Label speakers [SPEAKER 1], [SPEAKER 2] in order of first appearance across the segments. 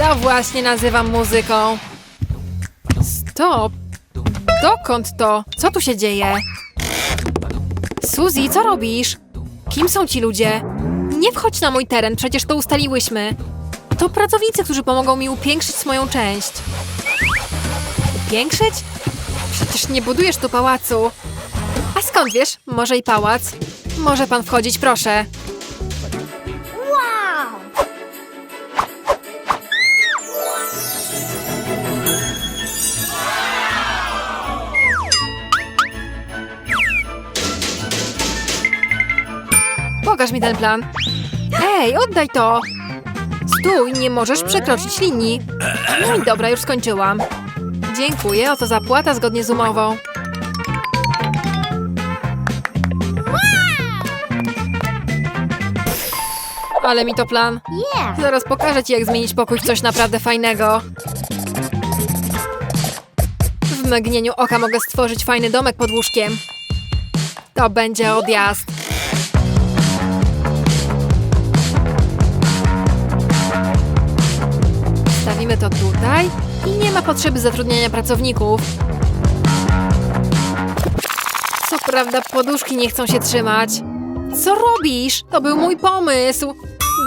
[SPEAKER 1] To właśnie nazywam muzyką. Stop! Dokąd to? Co tu się dzieje? Suzy, co robisz? Kim są ci ludzie? Nie wchodź na mój teren, przecież to ustaliłyśmy. To pracownicy, którzy pomogą mi upiększyć moją część. Upiększyć? Przecież nie budujesz tu pałacu. A skąd wiesz? Może i pałac? Może pan wchodzić, proszę. Pokaż mi ten plan. Ej, oddaj to! Stój, nie możesz przekroczyć linii. No i dobra, już skończyłam. Dziękuję, oto zapłata zgodnie z umową. Ale mi to plan. Zaraz pokażę ci, jak zmienić pokój w coś naprawdę fajnego. W mgnieniu oka mogę stworzyć fajny domek pod łóżkiem. To będzie odjazd. Stawimy to tutaj i nie ma potrzeby zatrudniania pracowników. Co prawda poduszki nie chcą się trzymać. Co robisz? To był mój pomysł.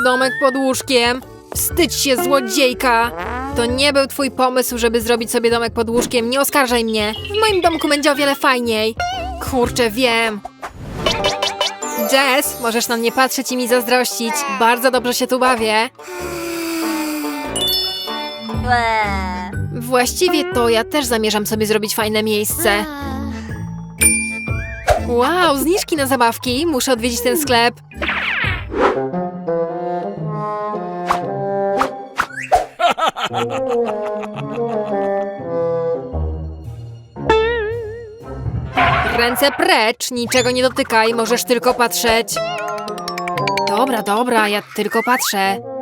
[SPEAKER 1] Domek pod łóżkiem. Wstydź się, złodziejka. To nie był twój pomysł, żeby zrobić sobie domek pod łóżkiem. Nie oskarżaj mnie. W moim domku będzie o wiele fajniej. Kurczę, wiem. Jess, możesz na mnie patrzeć i mi zazdrościć. Bardzo dobrze się tu bawię. Właściwie to ja też zamierzam sobie zrobić fajne miejsce. Wow, zniżki na zabawki. Muszę odwiedzić ten sklep. Ręce precz, niczego nie dotykaj, możesz tylko patrzeć. Dobra, dobra, ja tylko patrzę.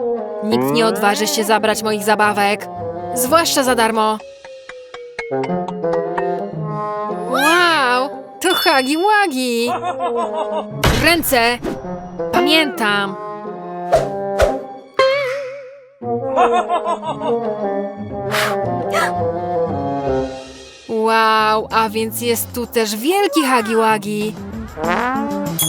[SPEAKER 1] Nikt nie odważy się zabrać moich zabawek. Zwłaszcza za darmo. Wow, to Hagi Wagi. Ręce. Pamiętam. Wow, a więc jest tu też wielki Hagi Wagi.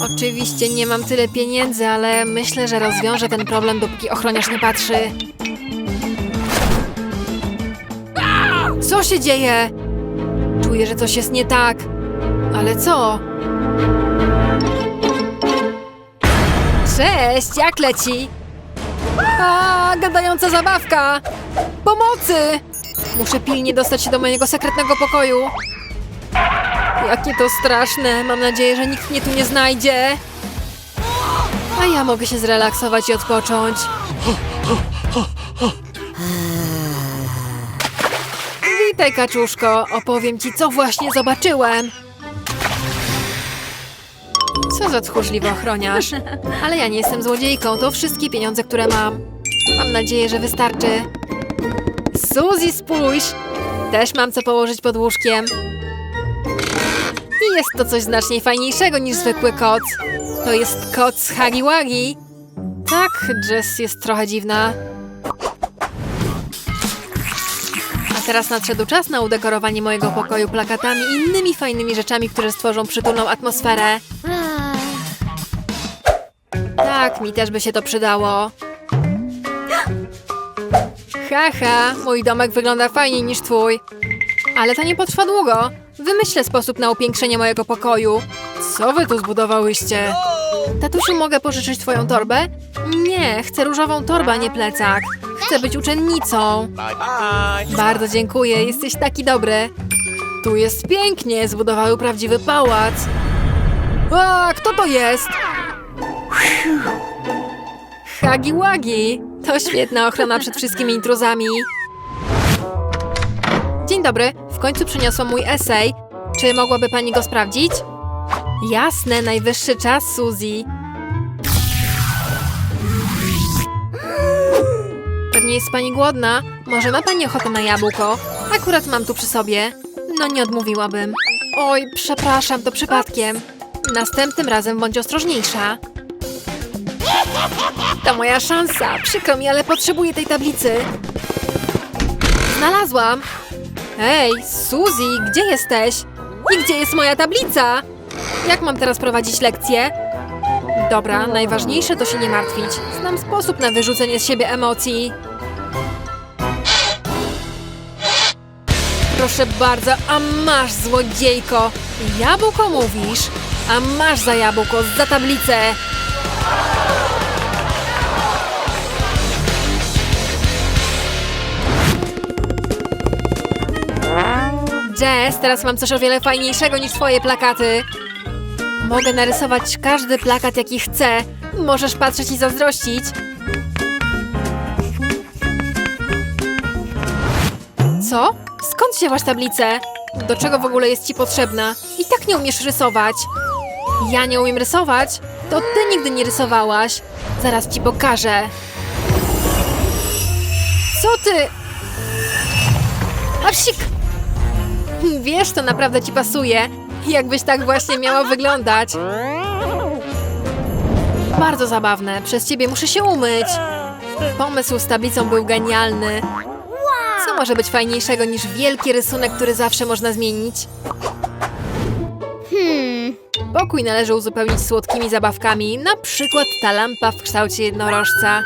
[SPEAKER 1] Oczywiście nie mam tyle pieniędzy, ale myślę, że rozwiążę ten problem, dopóki ochroniarz nie patrzy. Co się dzieje? Czuję, że coś jest nie tak. Ale co? Cześć, jak leci? A, gadająca zabawka! Pomocy! Muszę pilnie dostać się do mojego sekretnego pokoju. Jakie to straszne. Mam nadzieję, że nikt mnie tu nie znajdzie. A ja mogę się zrelaksować i odpocząć. Witaj, kaczuszko. Opowiem ci, co właśnie zobaczyłem. Co za tchórzliwy ochroniarz. Ale ja nie jestem złodziejką. To wszystkie pieniądze, które mam. Mam nadzieję, że wystarczy. Suzy, spójrz! Też mam co położyć pod łóżkiem. Jest to coś znacznie fajniejszego niż zwykły koc. To jest koc Wagi. Tak, Jess jest trochę dziwna. A teraz nadszedł czas na udekorowanie mojego pokoju plakatami i innymi fajnymi rzeczami, które stworzą przytulną atmosferę. Tak, mi też by się to przydało. Haha, mój domek wygląda fajniej niż twój. Ale to nie potrwa długo. Wymyślę sposób na upiększenie mojego pokoju. Co wy tu zbudowałyście? Tatusiu, mogę pożyczyć twoją torbę? Nie, chcę różową torbę, a nie plecak. Chcę być uczennicą. Bardzo dziękuję, jesteś taki dobry. Tu jest pięknie, zbudowały prawdziwy pałac. A, kto to jest? Hagi Wagi. To świetna ochrona przed wszystkimi intruzami. Dobry, w końcu przyniosłam mój esej. Czy mogłaby pani go sprawdzić? Jasne, najwyższy czas, Suzy. Pewnie jest pani głodna. Może ma pani ochotę na jabłko? Akurat mam tu przy sobie. No nie odmówiłabym. Oj, przepraszam, to przypadkiem. Następnym razem bądź ostrożniejsza. To moja szansa. Przykro mi, ale potrzebuję tej tablicy. Znalazłam! Ej, Suzy, gdzie jesteś? I gdzie jest moja tablica? Jak mam teraz prowadzić lekcję? Dobra, najważniejsze to się nie martwić. Znam sposób na wyrzucenie z siebie emocji. Proszę bardzo, a masz złodziejko! Jabłko mówisz? A masz za jabłko, za tablicę! Jess, teraz mam coś o wiele fajniejszego niż twoje plakaty. Mogę narysować każdy plakat, jaki chcę. Możesz patrzeć i zazdrościć. Co? Skąd wzięłaś tablicę? Do czego w ogóle jest ci potrzebna? I tak nie umiesz rysować. Ja nie umiem rysować? To ty nigdy nie rysowałaś. Zaraz ci pokażę. Co ty? A psik! Wiesz, to naprawdę ci pasuje. Jakbyś tak właśnie miała wyglądać. Bardzo zabawne. Przez ciebie muszę się umyć. Pomysł z tablicą był genialny. Co może być fajniejszego niż wielki rysunek, który zawsze można zmienić? Hmm. Pokój należy uzupełnić słodkimi zabawkami, na przykład ta lampa w kształcie jednorożca.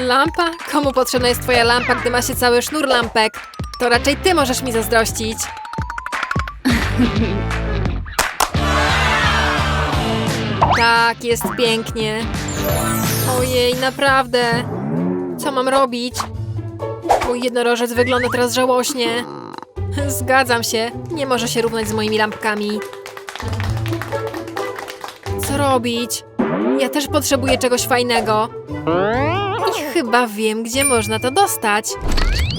[SPEAKER 1] Lampa? Komu potrzebna jest twoja lampa, gdy ma się cały sznur lampek? To raczej ty możesz mi zazdrościć. Tak, jest pięknie. Ojej, naprawdę. Co mam robić? Mój jednorożec wygląda teraz żałośnie. Zgadzam się, nie może się równać z moimi lampkami. Co robić? Ja też potrzebuję czegoś fajnego. I chyba wiem, gdzie można to dostać.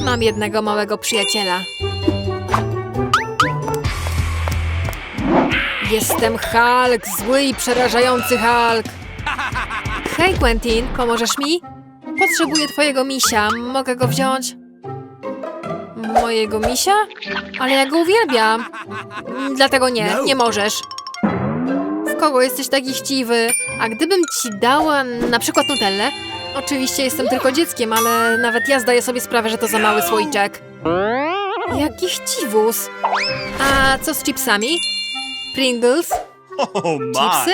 [SPEAKER 1] Mam jednego małego przyjaciela. Jestem Hulk, zły i przerażający Hulk. Hej, Quentin, pomożesz mi? Potrzebuję twojego misia. Mogę go wziąć? Mojego misia? Ale ja go uwielbiam. Dlatego nie, nie możesz. W kogo jesteś taki chciwy? A gdybym ci dała na przykład Nutellę? Oczywiście jestem tylko dzieckiem, ale nawet ja zdaję sobie sprawę, że to za mały słoiczek. Jaki chciwus. A co z chipsami? Pringles? Chipsy?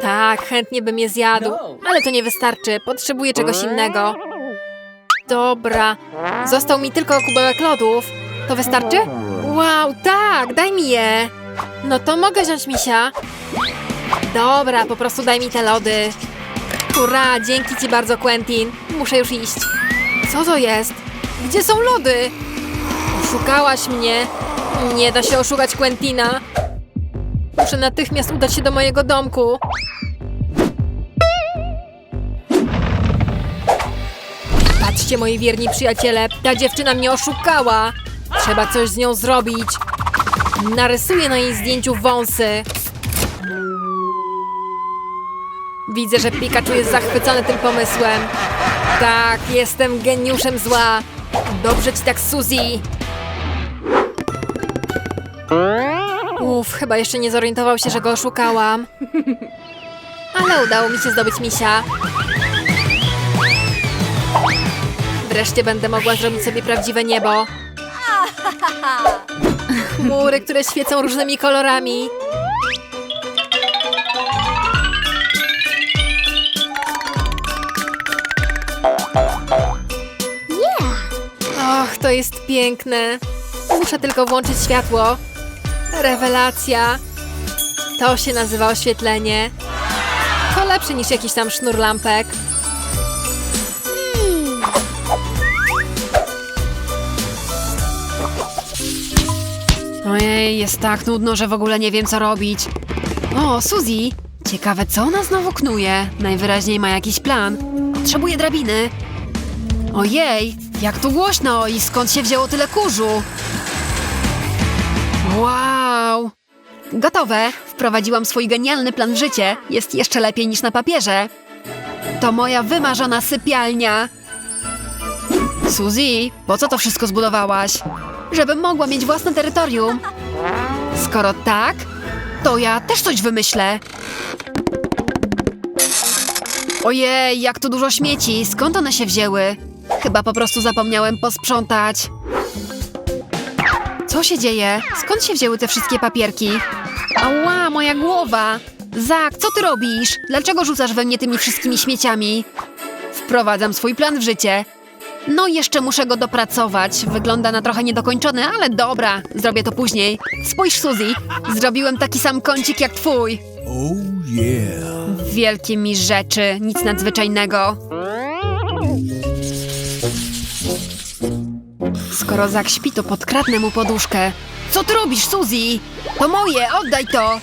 [SPEAKER 1] Tak, chętnie bym je zjadł, ale to nie wystarczy. Potrzebuję czegoś innego. Dobra. Został mi tylko kubełek lodów. To wystarczy? Wow, tak, daj mi je. No to mogę wziąć misia. Dobra, po prostu daj mi te lody. Hurra, dzięki ci bardzo, Quentin. Muszę już iść. Co to jest? Gdzie są lody? Oszukałaś mnie. Nie da się oszukać Quentina. Muszę natychmiast udać się do mojego domku. Patrzcie, moi wierni przyjaciele, ta dziewczyna mnie oszukała. Trzeba coś z nią zrobić. Narysuję na jej zdjęciu wąsy. Widzę, że Pikachu jest zachwycony tym pomysłem. Tak, jestem geniuszem zła. Dobrze ci tak, Suzy. Uff, chyba jeszcze nie zorientował się, że go oszukałam. Ale udało mi się zdobyć misia. Wreszcie będę mogła zrobić sobie prawdziwe niebo. Chmury, które świecą różnymi kolorami. To jest piękne. Muszę tylko włączyć światło. Rewelacja. To się nazywa oświetlenie. To lepsze niż jakiś tam sznur lampek. Ojej, jest tak nudno, że w ogóle nie wiem, co robić. O, Suzy! Ciekawe, co ona znowu knuje. Najwyraźniej ma jakiś plan. Potrzebuje drabiny. Ojej, jak tu głośno i skąd się wzięło tyle kurzu? Wow! Gotowe! Wprowadziłam swój genialny plan w życie. Jest jeszcze lepiej niż na papierze. To moja wymarzona sypialnia. Suzy, po co to wszystko zbudowałaś? Żebym mogła mieć własne terytorium. Skoro tak, to ja też coś wymyślę. Ojej, jak tu dużo śmieci. Skąd one się wzięły?
[SPEAKER 2] Chyba po prostu zapomniałem posprzątać. Co się dzieje? Skąd się wzięły te wszystkie papierki? Ała, moja głowa! Zak, co ty robisz? Dlaczego rzucasz we mnie tymi wszystkimi śmieciami? Wprowadzam swój plan w życie. No jeszcze muszę go dopracować. Wygląda na trochę niedokończony, ale dobra, zrobię to później. Spójrz, Suzy, zrobiłem taki sam kącik jak twój.
[SPEAKER 3] Oh yeah.
[SPEAKER 2] Wielkie mi rzeczy, nic nadzwyczajnego. Skoro Zak śpi, to podkradnę mu poduszkę. Co ty robisz, Suzy? To moje, oddaj to!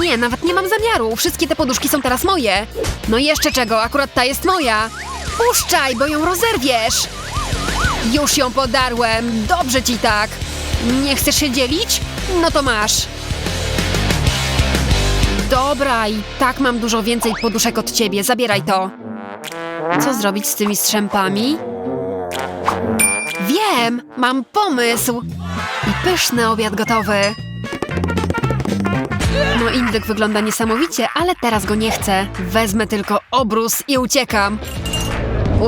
[SPEAKER 2] Nie, nawet nie mam zamiaru. Wszystkie te poduszki są teraz moje. No jeszcze czego, akurat ta jest moja. Puszczaj, bo ją rozerwiesz. Już ją podarłem, dobrze ci tak. Nie chcesz się dzielić? No to masz. Dobra, i tak mam dużo więcej poduszek od ciebie. Zabieraj to. Co zrobić z tymi strzępami? Wiem, mam pomysł. I pyszny obiad gotowy. No indyk wygląda niesamowicie, ale teraz go nie chcę. Wezmę tylko obrus i uciekam.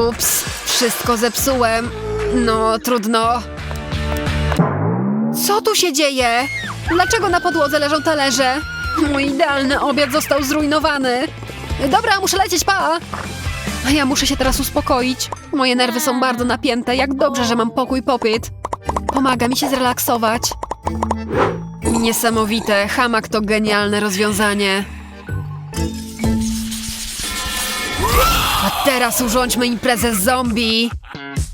[SPEAKER 2] Ups, wszystko zepsułem. No, trudno. Co tu się dzieje? Dlaczego na podłodze leżą talerze? Mój idealny obiad został zrujnowany. Dobra, muszę lecieć, pa! A ja muszę się teraz uspokoić. Moje nerwy są bardzo napięte. Jak dobrze, że mam pokój popyt. Pomaga mi się zrelaksować. Niesamowite. Hamak to genialne rozwiązanie. A teraz urządźmy imprezę z zombie.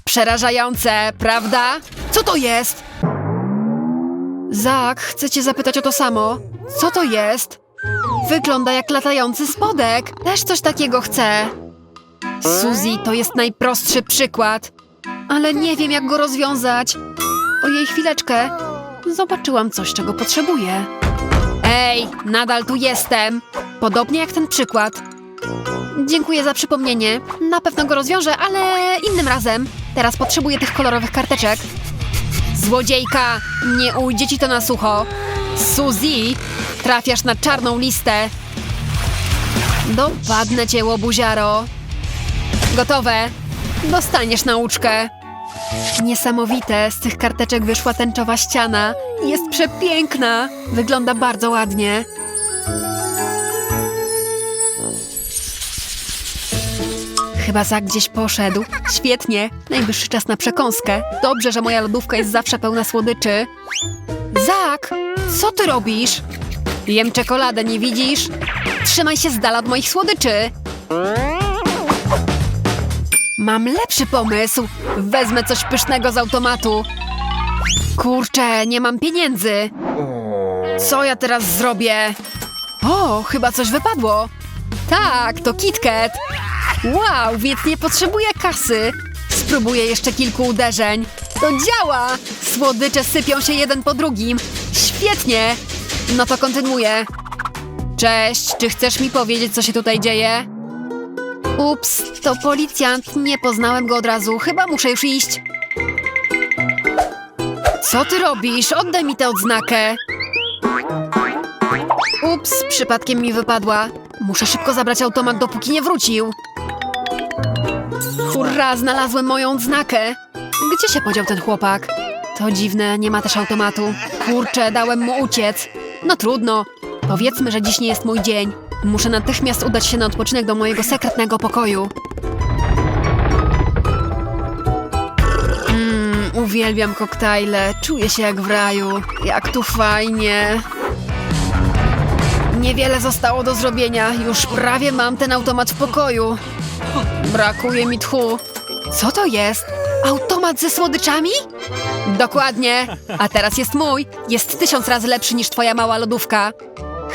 [SPEAKER 2] Przerażające, prawda? Co to jest? Zak, chcę cię zapytać o to samo. Co to jest? Wygląda jak latający spodek. Też coś takiego chcę. Suzy, to jest najprostszy przykład. Ale nie wiem, jak go rozwiązać. Ojej, chwileczkę. Zobaczyłam coś, czego potrzebuję. Ej, nadal tu jestem. Podobnie jak ten przykład. Dziękuję za przypomnienie. Na pewno go rozwiążę, ale innym razem. Teraz potrzebuję tych kolorowych karteczek. Złodziejka! Nie ujdzie ci to na sucho. Suzy, trafiasz na czarną listę. Dopadnę cię, łobuziaro. Gotowe. Dostaniesz nauczkę. Niesamowite, z tych karteczek wyszła tęczowa ściana. Jest przepiękna. Wygląda bardzo ładnie. Chyba Zak gdzieś poszedł. Świetnie. Najwyższy czas na przekąskę. Dobrze, że moja lodówka jest zawsze pełna słodyczy. Zak, co ty robisz? Jem czekoladę, nie widzisz? Trzymaj się z dala od moich słodyczy. Mam lepszy pomysł. Wezmę coś pysznego z automatu. Kurczę, nie mam pieniędzy. Co ja teraz zrobię? O, chyba coś wypadło. Tak, to KitKat. Wow, więc nie potrzebuję kasy. Spróbuję jeszcze kilku uderzeń. To działa! Słodycze sypią się jeden po drugim. Świetnie! No to kontynuuję. Cześć, czy chcesz mi powiedzieć, co się tutaj dzieje? Ups, to policjant. Nie poznałem go od razu. Chyba muszę już iść. Co ty robisz? Oddaj mi tę odznakę. Ups, przypadkiem mi wypadła. Muszę szybko zabrać automat, dopóki nie wrócił. Hurra, znalazłem moją odznakę. Gdzie się podział ten chłopak? To dziwne, nie ma też automatu. Kurczę, dałem mu uciec. No trudno. Powiedzmy, że dziś nie jest mój dzień. Muszę natychmiast udać się na odpoczynek do mojego sekretnego pokoju. Mmm, uwielbiam koktajle. Czuję się jak w raju. Jak tu fajnie. Niewiele zostało do zrobienia. Już prawie mam ten automat w pokoju. Brakuje mi tchu. Co to jest? Automat ze słodyczami? Dokładnie. A teraz jest mój. Jest tysiąc razy lepszy niż twoja mała lodówka.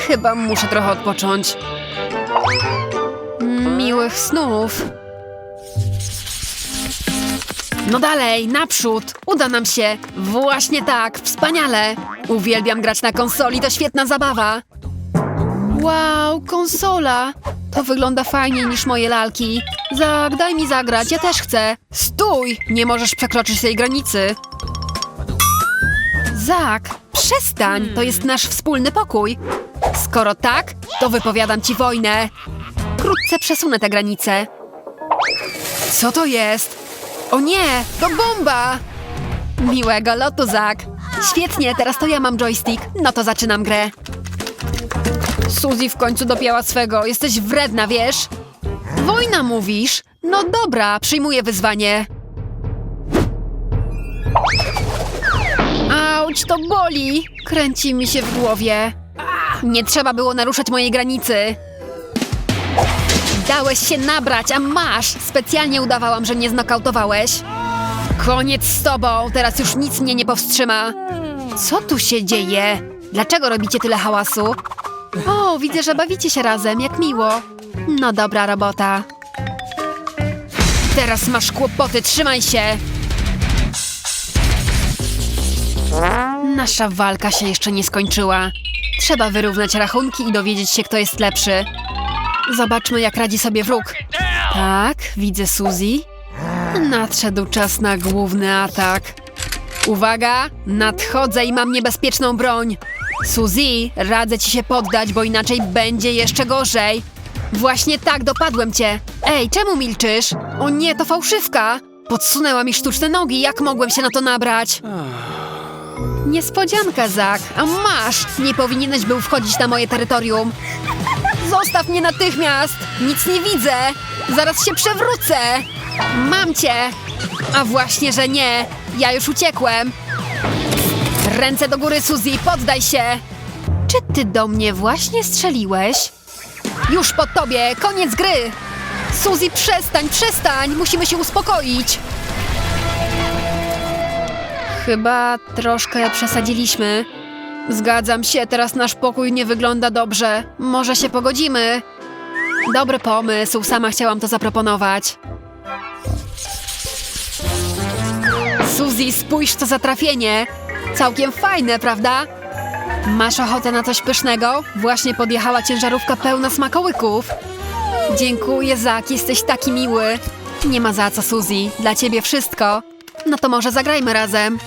[SPEAKER 2] Chyba muszę trochę odpocząć. Miłych snów. No dalej, naprzód. Uda nam się. Właśnie tak, wspaniale. Uwielbiam grać na konsoli, to świetna zabawa. Wow, konsola! To wygląda fajniej niż moje lalki. Zak, daj mi zagrać, ja też chcę. Stój! Nie możesz przekroczyć tej granicy. Zak, przestań! To jest nasz wspólny pokój. Skoro tak, to wypowiadam ci wojnę. Wkrótce przesunę tę granicę. Co to jest? O nie, to bomba! Miłego lotu, Zak. Świetnie, teraz to ja mam joystick. No to zaczynam grę. Suzy w końcu dopięła swego. Jesteś wredna, wiesz? Wojna mówisz? No dobra, przyjmuję wyzwanie. Auć, to boli! Kręci mi się w głowie. Nie trzeba było naruszać mojej granicy. Dałeś się nabrać, a masz! Specjalnie udawałam, że nie znokautowałeś. Koniec z tobą, teraz już nic mnie nie powstrzyma. Co tu się dzieje? Dlaczego robicie tyle hałasu? O, widzę, że bawicie się razem, jak miło. No dobra robota. Teraz masz kłopoty, trzymaj się! Nasza walka się jeszcze nie skończyła. Trzeba wyrównać rachunki i dowiedzieć się, kto jest lepszy. Zobaczmy, jak radzi sobie wróg. Tak, widzę Suzy. Nadszedł czas na główny atak. Uwaga, nadchodzę i mam niebezpieczną broń. Suzy, radzę ci się poddać, bo inaczej będzie jeszcze gorzej. Właśnie tak, dopadłem cię. Ej, czemu milczysz? O nie, to fałszywka. Podsunęła mi sztuczne nogi, jak mogłem się na to nabrać? Niespodzianka, Zak. A masz! Nie powinieneś był wchodzić na moje terytorium. Zostaw mnie natychmiast! Nic nie widzę! Zaraz się przewrócę! Mam cię! A właśnie, że nie! Ja już uciekłem! Ręce do góry, Suzy, poddaj się! Czy ty do mnie właśnie strzeliłeś? Już po tobie, koniec gry! Suzy, przestań, przestań! Musimy się uspokoić! Chyba troszkę przesadziliśmy. Zgadzam się, teraz nasz pokój nie wygląda dobrze. Może się pogodzimy? Dobry pomysł, sama chciałam to zaproponować. Suzy, spójrz co za trafienie. Całkiem fajne, prawda? Masz ochotę na coś pysznego? Właśnie podjechała ciężarówka pełna smakołyków. Dziękuję, Zak, jesteś taki miły. Nie ma za co, Suzy. Dla ciebie wszystko. No to może zagrajmy razem.